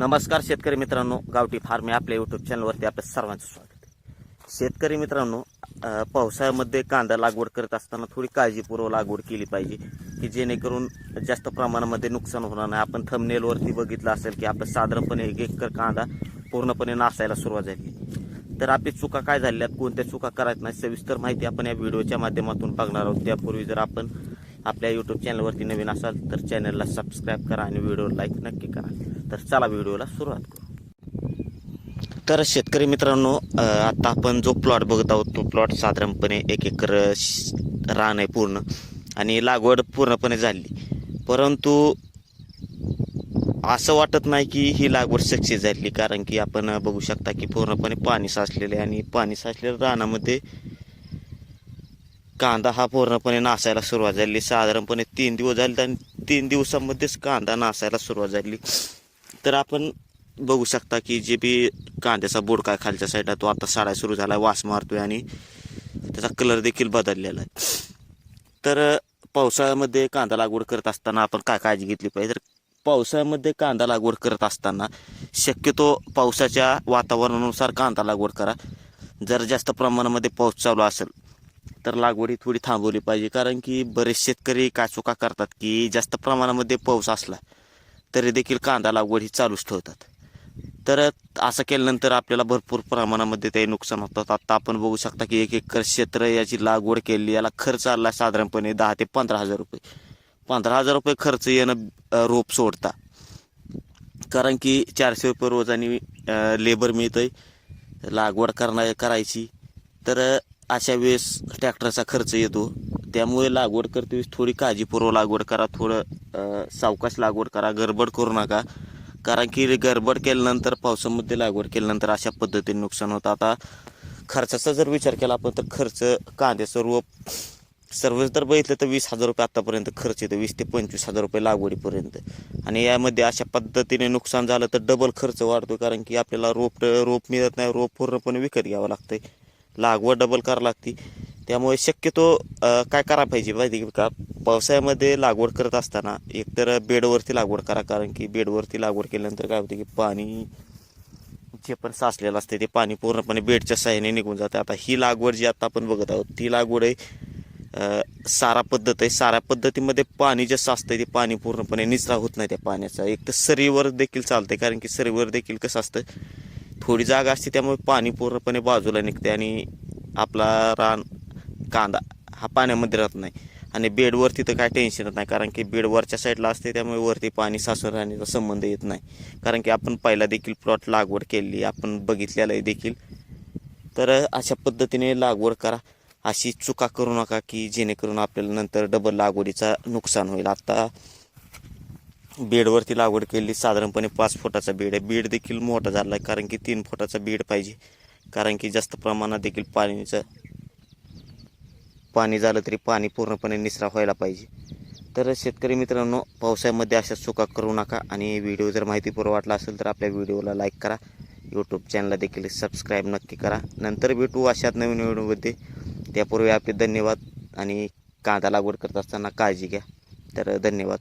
नमस्कार शेतकरी मित्रांनो गावठी फार्म या आपल्या यूट्यूब चॅनलवरती आपल्या सर्वांचं स्वागत शेतकरी मित्रांनो पावसाळ्यामध्ये कांदा लागवड करत असताना थोडी काळजीपूर्वक लागवड केली पाहिजे की जेणेकरून जास्त प्रमाणामध्ये नुकसान होणार नाही. आपण थमनेलवरती बघितलं असेल की आपलं साधारणपणे एक एकर कांदा पूर्णपणे नासायला सुरुवात झाली तर आपली चुका काय झाल्या कोणत्या चुका करायच्या नाही सविस्तर माहिती आपण या व्हिडिओच्या माध्यमातून बघणार आहोत. त्यापूर्वी जर आपण आपल्या यूट्यूब चॅनलवरती नवीन असाल तर चॅनलला सबस्क्राईब करा आणि व्हिडिओ लाईक नक्की करा. तर चला व्हिडिओला सुरुवात करू. तर शेतकरी मित्रांनो आता आपण जो प्लॉट बघत आहोत तो प्लॉट साधारणपणे एक एकर श- रान आहे पूर्ण. आणि लागवड पूर्णपणे झाली. परंतु असं वाटत नाही की ही लागवड सक्सेस झाली कारण की आपण बघू शकता की पूर्णपणे पाणी साचलेले आणि पाणी साचलेल्या रानामध्ये कांदा हा पूर्णपणे नासायला सुरुवात झाली. साधारणपणे तीन दिवस झाले आणि तीन दिवसामध्येच कांदा नासायला सुरुवात झाली. तर आपण बघू शकता की जे बी कांद्याचा बोडका काय खालच्या साईडला तो आता साडा सुरू झाला आहे वास मारतोय आणि त्याचा कलर देखील बदललेला आहे. तर पावसाळ्यामध्ये कांदा लागवड करत असताना आपण काय काळजी घेतली पाहिजे? तर पावसाळ्यामध्ये कांदा लागवड करत असताना शक्यतो पावसाच्या वातावरणानुसार कांदा लागवड करा. जर जास्त प्रमाणामध्ये पाऊस चालू असेल तर लागवड ही थोडी थांबवली पाहिजे. कारण की बरेच शेतकरी काय चुका करतात की जास्त प्रमाणामध्ये पाऊस असला तरी देखील कांदा लागवड ही चालूच ठेवतात. तर असं केल्यानंतर आपल्याला भरपूर प्रमाणामध्ये ते नुकसान होतात. आता आपण बघू शकता की एक एकर क्षेत्र याची लागवड केली याला खर्च आला साधारणपणे दहा ते पंधरा हजार रुपये. पंधरा हजार रुपये खर्च येणं रोप सोडता. कारण की चारशे रुपये रोज आणि लेबर मिळतंय. लागवड करणार करायची. तर अशा वेळेस ट्रॅक्टरचा खर्च येतो. त्यामुळे लागवड करतेवेळेस थोडी काळजीपूर्वक लागवड करा थोडं सावकाश लागवड करा गडबड करू नका. कारण की गडबड केल्यानंतर पावसामध्ये लागवड केल्यानंतर अशा पद्धतीने नुकसान होतं. आता खर्चाचा जर विचार केला आपण तर खर्च कांद्याचं रोप सर्वच जर बघितलं तर वीस हजार रुपये आतापर्यंत खर्च येतो. वीस ते पंचवीस हजार रुपये लागवडीपर्यंत. आणि यामध्ये अशा पद्धतीने नुकसान झालं तर डबल खर्च वाढतो कारण की आपल्याला रोप रोप मिळत नाही. रोप पूर्णपणे विकत घ्यावं लागतंय. लागवड डबल करावं लागते. त्यामुळे शक्यतो काय करा पाहिजे माहिती आहे का? पावसाळ्यामध्ये लागवड करत असताना एकतर बेडवरती लागवड करा कारण की बेडवरती लागवड केल्यानंतर काय होते की पाणी जे पण साचलेलं असते ते पाणी पूर्णपणे बेडच्या साह्याने निघून जाते. आता ही लागवड जी आता आपण बघत आहोत ती लागवड आहे सारा पद्धत आहे. सारा पद्धतीमध्ये पाणी जे साचतंय ते पाणी पूर्णपणे निचरा होत नाही त्या पाण्याचा. एक तर सरीवर देखील चालतंय कारण की सरीवर देखील कसं असतं थोडी जागा असते त्यामुळे पाणी पूर्णपणे बाजूला निघते आणि आपला रान कांदा हा पाण्यामध्ये राहत नाही. आणि बेडवरती तर काय टेन्शनच नाही कारण की बेड वरच्या साईडला असते त्यामुळे वरती पाणी सासून राहण्याचा संबंध येत नाही. कारण की आपण पहिला देखील प्लॉट लागवड केली आपण बघितलेलं आहे देखील. तर अशा पद्धतीने लागवड करा. अशी चुका करू नका की जेणेकरून आपल्याला नंतर डबल लागवडीचा नुकसान होईल. आता बेडवरती लागवड केली साधारणपणे पाच फुटाचा बेड आहे. बेड देखील मोठा झाला आहे कारण की तीन फुटाचा बेड पाहिजे. कारण की जास्त प्रमाणात देखील पाणीचं पाणी झालं तरी पाणी पूर्णपणे निसरा व्हायला पाहिजे. तर शेतकरी मित्रांनो पावसाळ्यामध्ये अशा चुका करू नका आणि व्हिडिओ जर माहितीपूर्व वाटला असेल तर आपल्या व्हिडिओला लाईक करा. यूट्यूब चॅनलला देखील सबस्क्राईब नक्की करा. नंतर भेटू अशात नवीन व्हिडिओमध्ये. त्यापूर्वी आपले धन्यवाद आणि कांदा लागवड करत असताना काळजी घ्या. तर धन्यवाद.